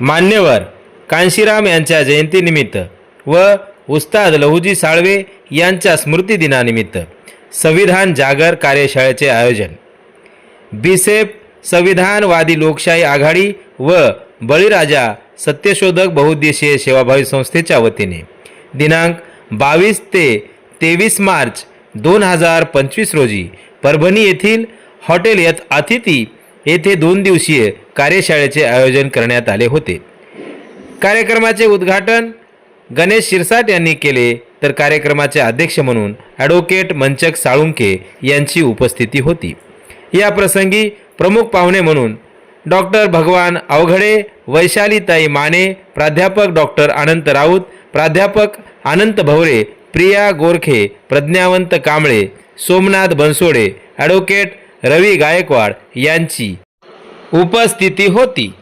मान्यवर कांशीराम यांच्या जयंतीनिमित्त व उस्ताद लहुजी साळवे यांच्या स्मृतिदिनानिमित्त संविधान जागर कार्यशाळेचे आयोजन. बीसेप संविधानवादी लोकशाही आघाडी व बळीराजा सत्यशोधक बहुउद्देशीय सेवाभावी संस्थेच्या वतीने दिनांक बावीस ते तेवीस मार्च दोन हजार पंचवीस रोजी परभणी येथील हॉटेल यथ अतिथी येथे दोन दिवसीय कार्यशाळेचे आयोजन करण्यात आले होते. कार्यक्रमाचे उद्घाटन गणेश शिरसाट यांनी केले तर कार्यक्रमाचे अध्यक्ष म्हणून ॲडव्होकेट मंचक साळुंके यांची उपस्थिती होती. या प्रसंगी प्रमुख पाहुणे म्हणून डॉक्टर भगवान अवघडे वैशालीताई माने प्राध्यापक डॉक्टर अनंत राऊत प्राध्यापक अनंत भवरे प्रिया गोरखे प्रज्ञावंत कांबळे सोमनाथ बनसोडे ॲडव्होकेट रवी गायकवाड यांची उपस्थिती होती.